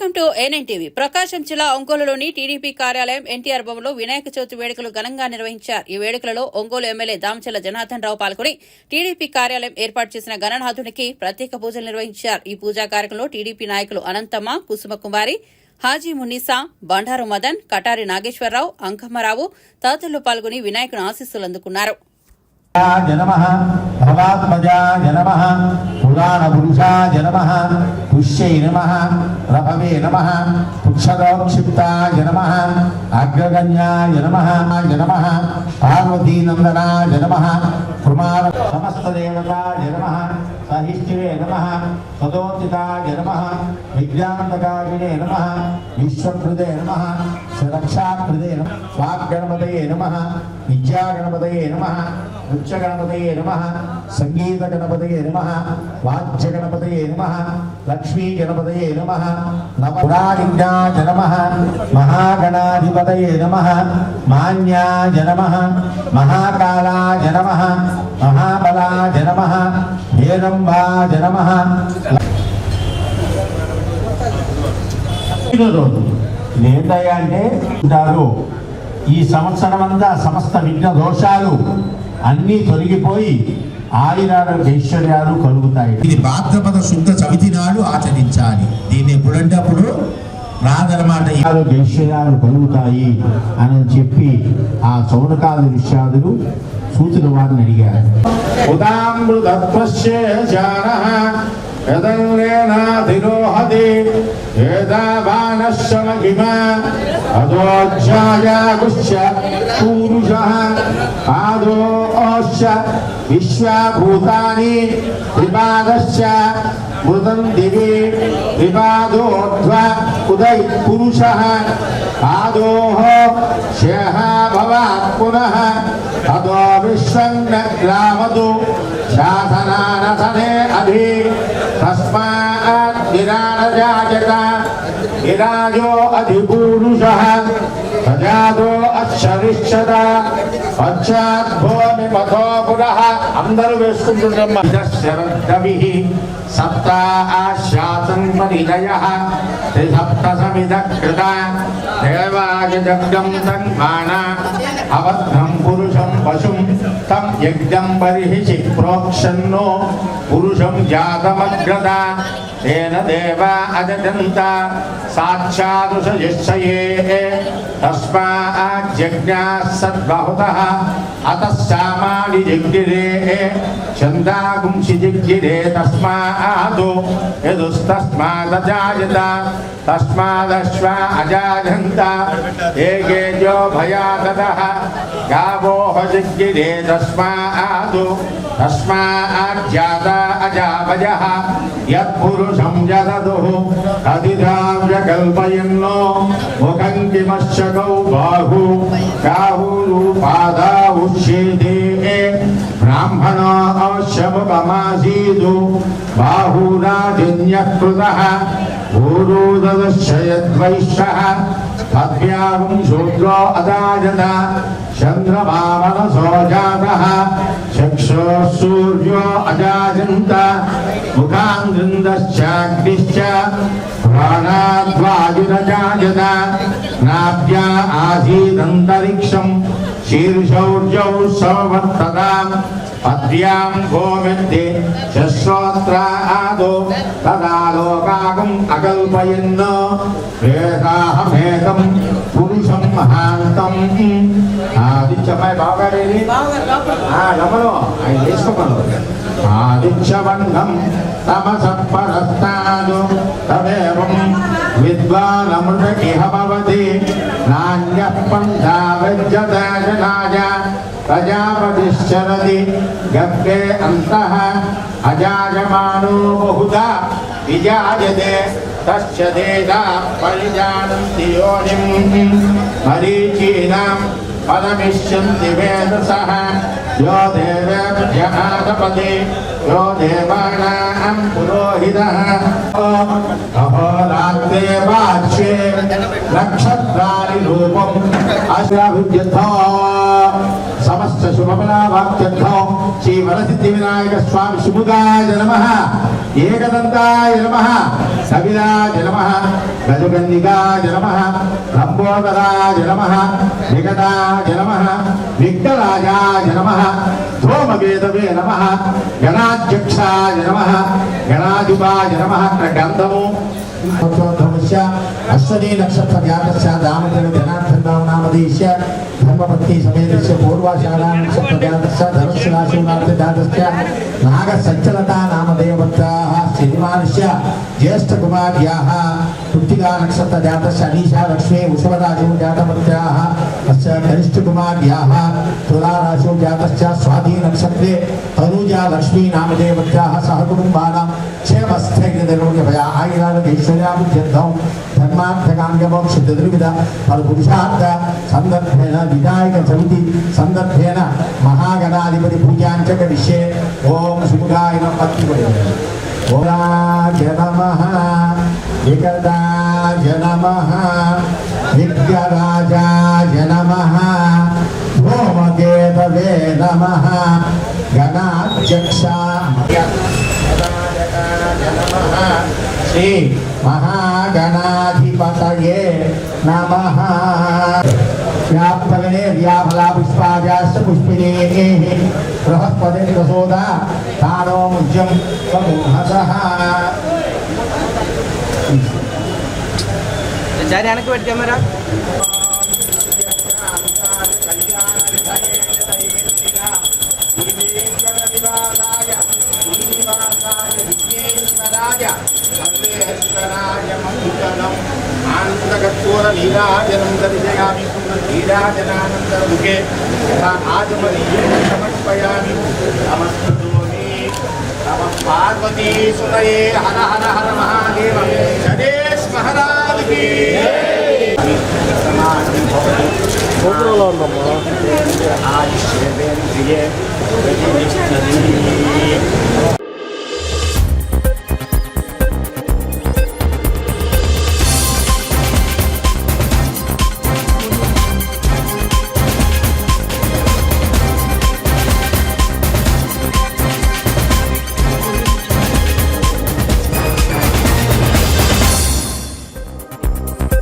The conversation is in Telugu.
Welcome to AN TV. Prakasam జిల్లా ఒంగోలులోని టీడీపీ కార్యాలయం ఎన్టీఆర్ భవన్లో వినాయక చవితి వేడుకలు ఘనంగా నిర్వహించారు. ఈ వేడుకలలో ఒంగోలు ఎమ్మెల్యే దామచల్ల జనార్దన్ రావు పాల్గొని టీడీపీ కార్యాలయం ఏర్పాటు చేసిన గణనాథునికి ప్రత్యేక పూజలు నిర్వహించారు. ఈ పూజా కార్యక్రమంలో టీడీపీ నాయకులు అనంతమ్మ కుసుమ కుమారి హాజీ మునీసా బండారు మదన్ కటారి నాగేశ్వరరావు అంకమ్మరావు తదితరులు పాల్గొని వినాయకుని ఆశీస్సులు అందుకున్నారు. పురాణపురుషాయ నమ పుష్యై నమ రభవే నమ పుక్షదోక్షిప్తాయ నమ అగ్రగణ్యాయ నమ నమ పార్వతీనందనాయ నమ కుమార సమస్త దేవతాయ నమ సహిష్ఠివే నమ సదోచితాయ నమ విజ్ఞానకారిణే నమ విశ్వకృదే నమ రక్షాకృతే నమ వాగ్గణపతయే నమ విద్యాగణపతయే నమ నృత్యగణపతయే నమ సంగీతగణపతయే నమ వాద్యగణపతయే నమ లక్ష్మీగణపతయే నమ నవపురాణిజ్ఞాయ నమ మహాగణాధిపతయే నమ మాన్యాయ నమ మహాకాళాయ నమ హేరంబాయ నమ ఏంటయ్యా అంటే ఉంటారు. ఈ సంవత్సరం అంతా సమస్త విఘ్న దోషాలు అన్నీ తొలగిపోయి ఆయురారోగ్య ఐశ్వర్యాలు కలుగుతాయి. ఇది భాద్రపద శుద్ధ చవితి నాడు ఆచరించాలి. దీన్ని ఎప్పుడంటే అప్పుడు రాదనమాట ఆరోగ్య ఐశ్వర్యాలు కలుగుతాయి అని చెప్పి ఆ సౌనకాల విషయాదులు సూచన వారిని అడిగారు. పూరుషः ఆదోశ్చ విశ్వభూతాని త్రిపాదశ్చ మృతం దివి త్రిపాదోర్ధ్వ ఉదై పురుషः ఆదోః శేహ భవాత్ పునః తదో విశ్వం న గ్రామతు శాసనానసనే అభి తస్మాత్ విరాజాయత విరాజో అధిపూరుషः సజాదో అక్షరిష్యత. పశ్చాద్భూమి మథో పునః. అందరూ వేసుకుంటున్నాం సప్త సప్తాశాతం పరిణయ త్రిసప్త సమిధ కృత దేవాయజగ్నం తన్మాన. అవధ్రం పురుషం పశుం తం యజ్ఞం బర్హిషి ప్రోక్షన్నో పురుషం سم آج سب اتنا جگہ چند آداد تجاجنت భయాదతః గావోహ జిగ్గిరే తస్మాదు తస్మాజ్జాత అజావజः యత్పురుషం జదదుః తదిదావ్యకల్పయన్నో ముఖం కిమశ్చకౌ బాహు బాహురూపాదావుష్యేదే బ్రాహ్మణో అవశ్యముఖమాసీదు బాహురాజన్యకృతः భూరోదశ్చయద్వైశ్యः పద్భ్యాగం శూద్రో అదాజత చంద్రమామనసో సోజాత చక్షో సూర్యో అజాజంత ముఖాంగృందశ్చాగ్నిశ్చ ప్రాణాద్వాయురజాయత నాభ్యా ఆసీదంతరిక్షం శీర్షౌర్యౌ సౌవర్తతాం పద్భ్యాం గోమిత్తి శశ్రోత్ర ఆదో తదా లోకాకం అకల్పయన్ వేదాహమేకం పురుషం మహాంతం ఆదిత్యమై బాగారేది గమనం ఆయన చేసుకోమను ఆదిత్యబంధం తమసపరస్తాదు తదేవం విద్వానమృత ఇహ భవతి నాణ్యః పంథా ప్రజాపతిశ్చరది జనాయ ప్రజాపతిశ్చరతి గర్భే అంతః అజాయమానో బహుదా విజాయతే తస్య దేశా పరిజానంతి యోనిం మరీచీనాం పదమిష్యంతి వేదసః యో దేవేభ్య ఆతపతి యో దేవానాం పురోహితः అహోరాత్రే వాచ్యే నక్షత్రాని రూపం అశ్రాభిద్యథా శ్రీ వరసిద్ధి వినాయక స్వామి శుభుగాయ నమ ఏకదంతాయ నమ కవిరాజ నమ గజగన్నికాయ నమ రంభోదరాజ నమ విగతాయ నమ విఘ్నరాజాయ నమ ధూమవేదవే నమ గణాధ్యక్షాయ నమ గణాధిపాయ నమ గంధము అశ్వనీ నక్షత్ర వ్యాపస్య దామోదర జనార్థం నామధేశ్య ధర్మపత్ని సమేతస్య పూర్వాషాఢ నక్షత్ర జాతస్య ధనుష్య రాశి నామ జాతస్య నాగ సంచలత నామదేవతాః శ్రీమానుష్య జ్యేష్ఠ نک جاتی اُسبریاہ تاجو جاتی نکوجا لمی نام دیکھ سہ کٹر سمت سندر مہا گنا پوجا మహాగణాధిపతి పూజాంచక విషయ ఓం శుభాయ నమః ఓరాజ నమః విగతాజ నమః విఘ్నరాజాయ నమః ధూమకేతవే నమః గణాధ్యక్ష శ్రీ మహాగణాధిపతయే నమ జారి వెనక్కి పెట్టి కెమెరా? ఆనందకర్పూర నీరాజనం దర్శయామి నీరాజనానందముఖే యథా ఆజమనీయం సమర్పయామి నమస్కృతో పార్వతీ సురయే హర హర హర మహాదేవ గణేష్ మహారాజ్కి సమాధి